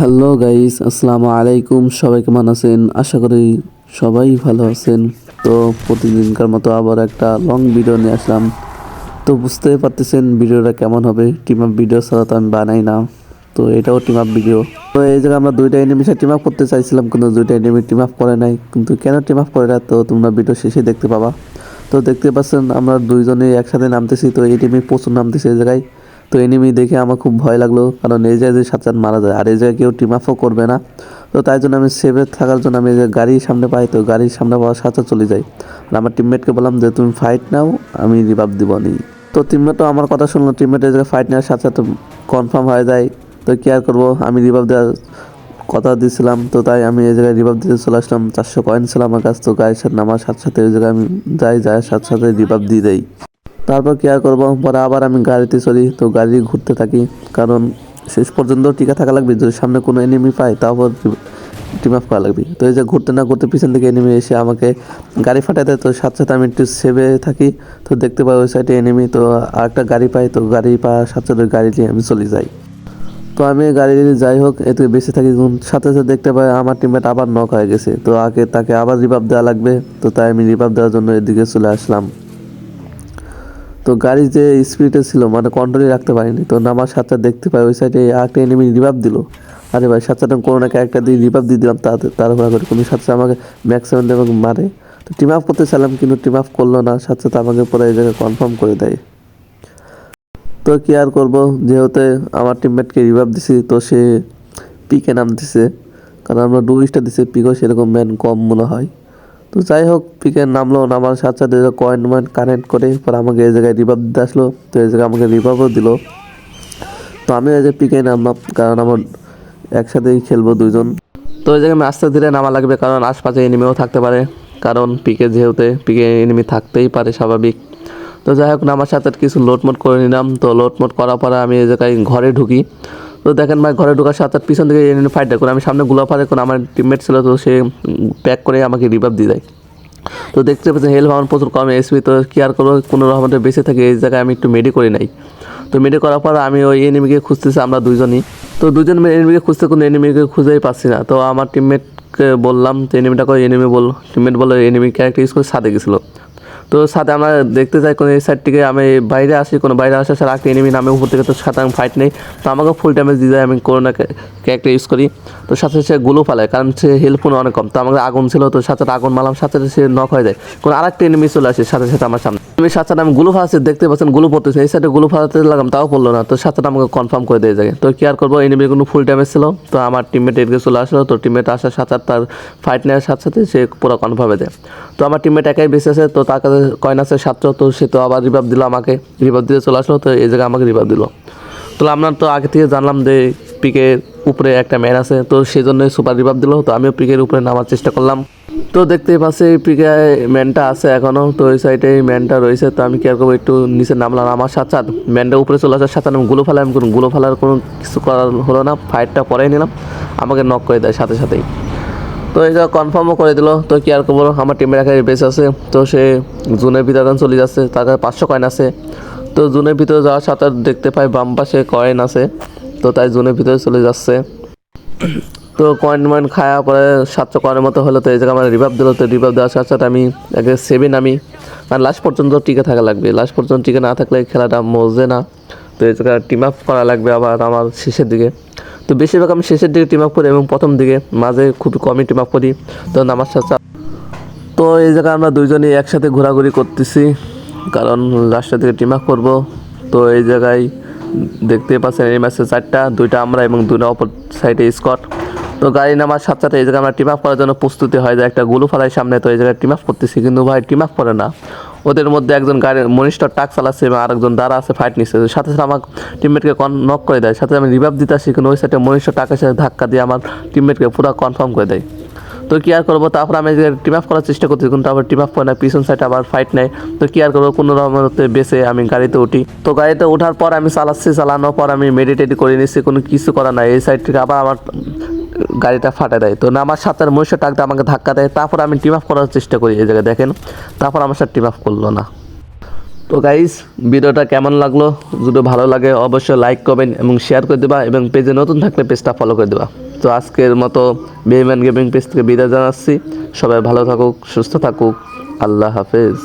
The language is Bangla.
হ্যালো গাইস আসসালামু আলাইকুম সবাই কেমন আছেন? আশা করি সবাই ভালো আছেন। তো প্রতিদিনকার মতো আবার একটা লং ভিডিও নিয়ে আসলাম। তো বুঝতে পারতেছেন ভিডিওটা কেমন হবে। টিম আপ ভিডিও ছাড়া তো আমি বানাই না। তো এটাও টিম আপ ভিডিও তো এই জায়গায় আমরা দুইটা এনিমিশে টিম আপ করতে চাইছিলাম, কিন্তু দুইটা এনিমি টিম আপ করে নাই। কিন্তু কেন টিম আপ করে না? তো তোমরা ভিডিও শেষে দেখতে পাবা। তো দেখতে পাচ্ছেন, আমরা দুইজনে একসাথে নামতেছি। তো এই টিমে প্রচুর নামতেছি এই জায়গায়। তো এনিমি দেখে আমার খুব ভয় লাগল, কারণ এই জায়গায় যে সাতচান মারা যায়, আর এই জায়গায় কেউ টিম আপও করবে না। তো তাই জন্য আমি সেভে থাকার জন্য আমি গাড়ির সামনে পাই, তো গাড়ির সামনে পাওয়ার সাথে চলে যাই আর আমার টিমমেটকে বললাম যে, তুমি ফাইট নাও, আমি রিভাব দিব নি। তো টিমমেটও আমার কথা শুনলো টিমমেট এই জায়গায় ফাইট নেওয়ার সাথে কনফার্ম হয়ে যায়। তো কি আর করব, আমি রিভাব দেওয়ার কথা দিয়েছিলাম তো তাই আমি এই জায়গায় রিভাব দিতে চলে আসলাম। চারশো কয়েন ছিল আমার কাছে, তো গাড়ির সাথে নামার সাথে সাথে ওই জায়গায় আমি যাই যাই, সাথে সাথে রিভাব দিয়ে দেই। তারপর কি আর করব? পরে আবার আমি গাড়িতে চলি, তো গাড়ি ঘুরতে থাকি। কারণ শেষ পর্যন্ত টিকা থাকা লাগবে। যদি সামনে কোনো এনিমি পাই তারপর টিম আপ করা লাগবে। তো এই যে ঘুরতে না ঘুরতে পিছন থেকে এনিমি এসে আমাকে গাড়ি ফাটাতে তো সাথে সাথে আমি একটু সেভে থাকি। তো দেখতে পাই ওই সাইডে এনিমি তো আরেকটা গাড়ি পাই, তো গাড়ি পাওয়ার সাথে সাথে গাড়ি নিয়ে আমি চলে যাই। তো আমি গাড়ি যাই হোক এতে বেঁচে থাকি। সাথে সাথে দেখতে পাই আমার টিমমেট আবার নক হয়ে গেছে। তো আগে তাকে আবার রিভাব দেওয়া লাগবে। তো তাই আমি রিভাব দেওয়ার জন্য এদিকে চলে আসলাম। তো গাড়ি যে স্পিডে ছিল মানে কন্ট্রোলে রাখতে পারিনি, তো নামার সাথে দেখতে পাই, ওই সাইডে একটা এনিমি রিভাব দিল। আরে ভাই সাথে কোনো না একটা দিয়ে রিভাব দিয়ে দিলাম, তাতে তারপরে করে কোনো সাথে আমাকে ম্যাক্সিমাম এবং মারে। তো টিম আপ করতে চাইলাম, কিন্তু টিম আপ করল না সাথে সাথে আমাকে পরে এই জায়গায় কনফার্ম করে দেয়। তো কি আর করব, যেহেতু আমার টিমমেটকে রিভাব দিছি, তো সে পিকে নাম দিছে, কারণ আমরা ডুইসটা দিছি পিকও সেরকম ম্যান কম মনে হয়। তো যাই হোক, পিকে নামলো, নামার সাথে সাথে কয়েন ময়েন কানেক্ট করে পরে আমাকে এই জায়গায় রিভাব দিতে আসলো। তো এই জায়গায় আমাকে রিভাবও দিল। তো আমি এই যে পিকে নামলাম, কারণ আমার একসাথেই খেলব দুজন তো এই জায়গায় আস্তে ধীরে নামা লাগবে, কারণ আশপাশে এনিমিও থাকতে পারে। কারণ পিকে যেহেতু, পিকে এনিমি থাকতেই পারে স্বাভাবিক। তো যাই হোক, নামার সাথে কিছু লোটমোট করে নিলাম। তো লোটমোট করার পরে আমি এই জায়গায় ঘরে ঢুকি। তো দেখেন ভাই, ঘরে ঢোকার সাথে পিছন থেকে এনিমি ফাইট করে, আমি সামনে গুলো ফারে করে আমার টিমমেট ছিল, তো সে প্যাক করে আমাকে রিভাব দিয়ে দেয়। তো দেখতে পাচ্ছেন হেলথ আমার প্রচুর কম এসপি তো কি আর করব কোনো রকমের বেঁচে থাকে, এই জায়গায় আমি একটু মেডি করি নাই। তো মেডি করার পর আমি ওই এনিমিকে খুঁজতেছি, আমরা দুজনই তো দুজন এনিমিকে খুঁজতে কোনো এনিমিকে খুঁজেই পাচ্ছি না। তো আমার টিমমেটকে বললাম তো এনিমিটা করে এনিমি বল টিমমেট বলে এনিমি ক্যারেক্টার ইউজ করে সাথে গেছিল। তো সাথে আমরা দেখতে চাই কোনো এই সাইড থেকে আমি বাইরে আসি, কোনো বাইরে আসার সাথে আগে এনিমি নামে উপর থেকে তো সাথে আমি ফাইট নেই। তো আমাকে ফুল ড্যামেজ দিয়ে যায় আমি করোনা ক্যারেক্টার ইউজ করি। তো সাথে সে গুলো ফালায়, কারণ সে হেল্পফুল অনেক কম। তো আমাকে আগুন ছিল, তো সাথে আগুন মারলাম, সাথে সে নক হয়ে যায়। কোনো আরেকটা এনিমি চলে আসে সাথে সাথে আমার সামনে। আমি সাথে আমি গুলো ফালাচ্ছি, দেখতে পাচ্ছেনগুলো পড়তেছে। এই সাইডে গুলো ফালাতে লাগাম তাও পড়ল না। তো সাথে আমাকে কনফার্ম করে দিয়ে যায় তো কি আর করব এনিমির কোনো ফুল ড্যামেজ ছিল। তো আমার টিমমেট এদিকে চলে আসলো, তো টিমমেট আসার সাথে তার ফাইট নেওয়ার সাথে সাথে সে পুরো কনফার্মে দেয় তো আমার টিমমেট একাই বেঁচে আছে, তো তার কাছে কয়েন আছে, সাতশো, তো সে তো আবার রিভাব দিল আমাকে। রিভাব দিতে চলে আসলো, তো এই জায়গায় আমাকে রিভাব দিল। তো আমরা তো আগে থেকে জানলাম যে পিকের উপরে একটা ম্যান আছে, তো সেই জন্য সুপার রিভাব দিল, তো আমিও পিকের উপরে নামার চেষ্টা করলাম। তো দেখতে পাচ্ছি পিকে ম্যানটা আছে এখনও তো ওই সাইডে ম্যানটা রয়েছে, তো আমি কি করব, একটু নিচে নামলাম। আমার সাথে সাথে ম্যানটা উপরে চলে আসার সাথে আমি গুলো ফেলাম কোনো গুলো ফেলার কোনো কিছু করার হলো না ফাইটটা পরেই নিলাম। আমাকে নক করে দেয় সাথে সাথেই। তো এটা কনফার্মও করে দিল। তো কি আর করব? আমার টিমের একাই বেস আছে। তো সে জুনের ভিতরে চলে যাচ্ছে। তার কাছে পাঁচশো কয়েন আছে। তো জুনের ভিতরে যাওয়ার সাথে দেখতে পাই বাম পাশে কয়েন আছে। তো তাই জুনের ভিতরে চলে যাচ্ছে। তো কয়েন ময়েন খাওয়া পরে সাতশো কয়েনের মতো হলো। তো এই জায়গায় আমার রিভাব দিল। তো রিভাব দেওয়ার সাথে সাথে আমি একে সেভেন আমি আর লাস্ট পর্যন্ত টিকে থাকা লাগবে। লাস্ট পর্যন্ত টিকে না থাকলে খেলাটা মজে না। তো এই জায়গায় টিম আপ করা লাগবে আবার আমার শেষের দিকে। তো বেশিরভাগ আমি শেষের দিকে টিম আপ করি এবং প্রথম দিকে মাঝে খুব কমই টিম আপ করি। তো আমার সাথে তো এই জায়গায় আমরা দুইজনই একসাথে ঘোরাঘুরি করতেছি, কারণ লাস্টের দিকে টিম আপ করব। তো এই জায়গায় দেখতে পাচ্ছেন, এই ম্যাচে চারটা, দুইটা আমরা এবং দুইটা অপর সাইডে স্কট তো গাড়ি নামার সাথে সাথে এই জায়গায় আমরা টিম আপ করার জন্য প্রস্তুতি হয় যে একটা গুলো ফেলাই সামনে, তো এই জায়গায় টিম আপ করতেছি। কিন্তু ভাই, টিম আপ করে না। ওদের মধ্যে একজন গাড়ি মনিস্টার টাক চালাচ্ছে এবং আরেকজন দাঁড়া আছে ফাইট নিচ্ছে। সাথে সাথে আমার টিমমেটকে কন নক করে দেয়। সাথে আমি রিভাব দিতে আসি, কিন্তু ওই সাইডে মনিস্টার টাকের সাথে ধাক্কা দিয়ে আমার টিমমেটকে পুরো কনফার্ম করে দেয়। তো কি আর করব? তারপর আমি টিম আপ করার চেষ্টা করছি কিন্তু আবার টিম আপ করে না, পিছন সাইডে আবার ফাইট নেয়। তো কি আর করব? কোনো রকমতে বেসে আমি গাড়িতে উঠি। তো গাড়িতে ওঠার পর আমি চালাচ্ছি, চালানোর পর আমি মেডিটেট করে নিচ্ছি, কোনো কিছু করা নাই। এই সাইড থেকে আবার আমার গাড়িটা ফাটে দেয়। তো না, আমার সাথে মহিষ টাকতে আমাকে ধাক্কা দেয়। তারপর আমি টিম আপ করার চেষ্টা করি এই জায়গায়, দেখেন। তারপর আমার সাথে টিম আপ করল না। তো গাইস ভিডিওটা কেমন লাগল? যদি ভালো লাগে, অবশ্যই লাইক করবেন এবং শেয়ার করে দেবা এবং পেজে নতুন থাকলে পেজটা ফলো করে দেবা। তো আজকের মতো বেইমান গেমিং পেজ থেকে বিদায় জানাচ্ছি। সবাই ভালো থাকুক, সুস্থ থাকুক। আল্লাহ হাফেজ।